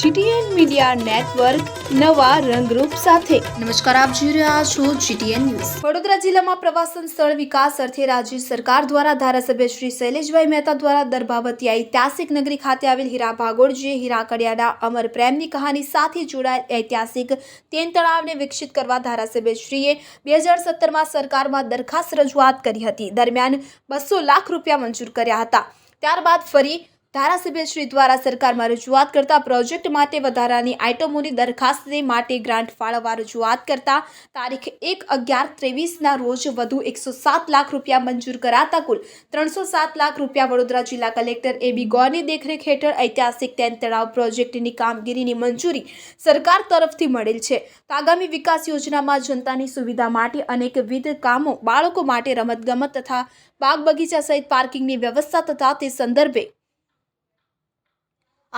GTN media network નવા રંગરૂપ સાથે. નમસ્કાર, આપ જોઈ રહ્યા છો જીટીએન ન્યૂઝ. વડોદરા જિલ્લામાં પ્રવાસન સ્થળ વિકાસ અર્થે રાજ્ય સરકાર દ્વારા ધારાસભ્ય શ્રી શૈલેષભાઈ મહેતા દ્વારા દરબાવતી ઐતિહાસિક નગરી ખાતે આવેલ હીરા ભાગોળજીએ જે હીરા કડિયાના અમર પ્રેમની કહાની સાથે જોડાયેલ ઐતિહાસિક તેન તળાવને વિકસિત કરવા ધારાસભ્ય શ્રીએ બે હજાર સત્તરમાં સરકારમાં દરખાસ્ત રજૂઆત કરી હતી. દરમિયાન બસો લાખ રૂપિયા મંજૂર કર્યા હતા. ત્યારબાદ ફરી ધારાસભ્ય શ્રી દ્વારા સરકારમાં રજૂઆત કરતા પ્રોજેક્ટ માટે વધારાની આઇટમોની દરખાસ્તને માટે ગ્રાન્ટ ફાળવવા રજૂઆત કરતા તારીખ એક અગિયાર ત્રેવીસના રોજ વધુ એકસો સાત લાખ રૂપિયા મંજૂર કરાતા કુલ ત્રણસો સાત લાખ રૂપિયા વડોદરા જિલ્લા કલેક્ટર એ બી ગોરની દેખરેખ હેઠળ ઐતિહાસિક તેન તળાવ પ્રોજેક્ટની કામગીરીની મંજૂરી સરકાર તરફથી મળેલ છે. આગામી વિકાસ યોજનામાં જનતાની સુવિધા માટે અનેકવિધ કામો બાળકો માટે રમતગમત તથા બાગ બગીચા સહિત પાર્કિંગની વ્યવસ્થા તથા તે સંદર્ભે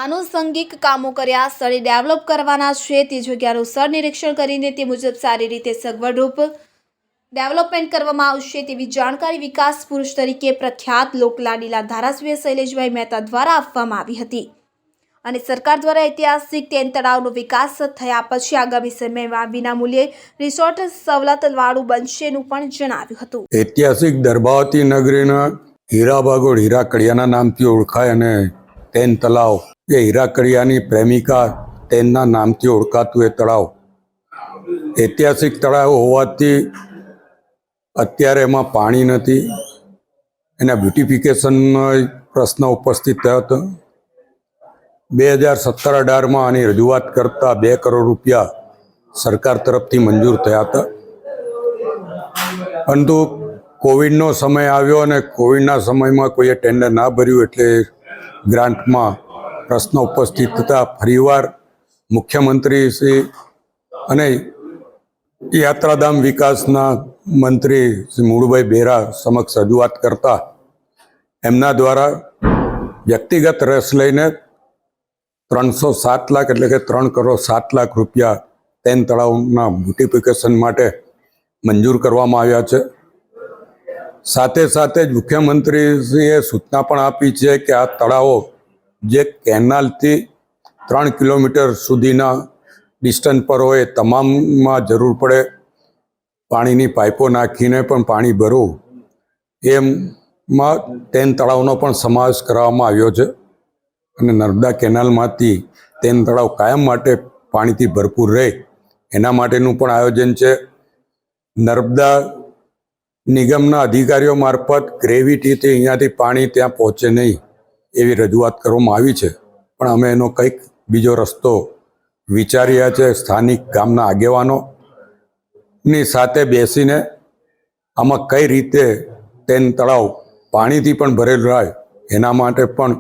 આનુષંગિક કામો કર્યા, સ્થળે ડેવલપ કરવાના છે, તે જગ્યાનું સ્થળ નિરીક્ષણ કરીને તે મુજબ સારી રીતે સગવડરૂપ ડેવલપમેન્ટ કરવામાં આવશે તેવી જાણકારી વિકાસ પુરુષ તરીકે પ્રખ્યાત લોકલાડીલા ધારાસભ્ય શૈલેષભાઈ મહેતા દ્વારા આપવામાં આવી હતી. અને સરકાર દ્વારા ઐતિહાસિક તેન તળાવનો વિકાસ થયા પછી આગામી સમયમાં વિનામૂલ્યે રિસોર્ટ સવલતવાળું બનશેનું પણ જણાવ્યું હતું. ઐતિહાસિક દરબાવતી નગરીના હીરા હીરા કડિયાના નામથી ઓળખાય અને તેન તળાવ એ હીરા કડિયાની પ્રેમિકા તેમના નામથી ઓળખાતું એ તળાવ. ઐતિહાસિક તળાવ હોવાથી અત્યારે એમાં પાણી નથી. એના બ્યુટિફિકેશનનો પ્રશ્ન ઉપસ્થિત થયો હતો. બે હજાર સત્તર અઢારમાં આની રજૂઆત કરતા બે કરોડ રૂપિયા સરકાર તરફથી મંજૂર થયા હતા. પરંતુ કોવિડનો સમય આવ્યો અને કોવિડના સમયમાં કોઈએ ટેન્ડર ના ભર્યું એટલે ગ્રાન્ટમાં પ્રશ્ન ઉપસ્થિત થતા ફરીવાર મુખ્યમંત્રી શ્રી અને યાત્રાધામ વિકાસના મંત્રી શ્રી મૂળભાઈ બેરા સમક્ષ રજૂઆત કરતા એમના દ્વારા વ્યક્તિગત રસ લઈને ત્રણસો સાત લાખ એટલે કે ત્રણ કરોડ સાત લાખ રૂપિયા તેન તળાવના બ્યુટિફિકેશન માટે મંજૂર કરવામાં આવ્યા છે. સાથે સાથે જ મુખ્યમંત્રીશ્રીએ સૂચના પણ આપી છે કે આ તળાવો જે કેનાલથી ત્રણ કિલોમીટર સુધીના ડિસ્ટન્સ પર હોય તમામમાં જરૂર પડે. પાણીની પાઇપો નાખીને પણ પાણી ભરવું. એમમાં તેન તળાવનો પણ સમાવેશ કરવામાં આવ્યો છે. અને નર્મદા કેનાલમાંથી તેન તળાવ કાયમ માટે પાણીથી ભરપૂર રહે. એના માટેનું પણ આયોજન છે. નર્મદા નિગમના અધિકારીઓ મારફત ગ્રેવિટીથી અહીંયાથી પાણી ત્યાં પહોંચે નહીં. એવી રજૂઆત કરવામાં આવી છે. પણ અમે એનો કંઈક બીજો રસ્તો વિચાર્યા છે સ્થાનિક ગામના આગેવાનોની સાથે બેસીને આમાં કઈ રીતે તેન તળાવ પાણીથી પણ ભરેલું રહે એના માટે પણ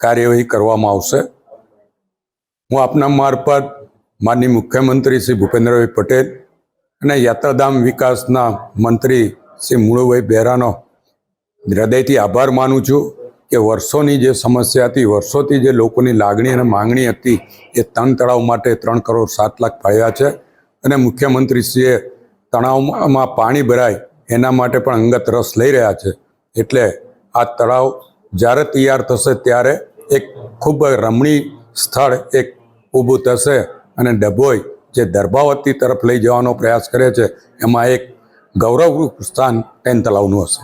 કાર્યવાહી કરવામાં આવશે. હું આપના મારફત માનની મુખ્યમંત્રી શ્રી ભૂપેન્દ્રભાઈ પટેલ અને યાત્રાધામ વિકાસના મંત્રી શ્રી મુળુભાઈ બહેરાનો હૃદયથી આભાર માનું છું. કે વર્ષોની જે સમસ્યા હતી, વર્ષોથી જે લોકોની લાગણી અને માંગણી હતી, એ તણ તળાવ માટે ત્રણ કરોડ સાત લાખ ફાળ્યા છે. અને મુખ્યમંત્રીશ્રીએ તળાવમાં પાણી ભરાય, એના માટે પણ અંગત રસ લઈ રહ્યા છે. એટલે આ તળાવ જ્યારે તૈયાર થશે, ત્યારે એક ખૂબ રમણીય સ્થળ એક ઊભું થશે અને ડભોઈ જે દર્ભાવતી તરફ લઈ જવાનો પ્રયાસ કરે છે, એમાં એક ગૌરવરૂપ સ્થાન ટેન તળાવનું હશે.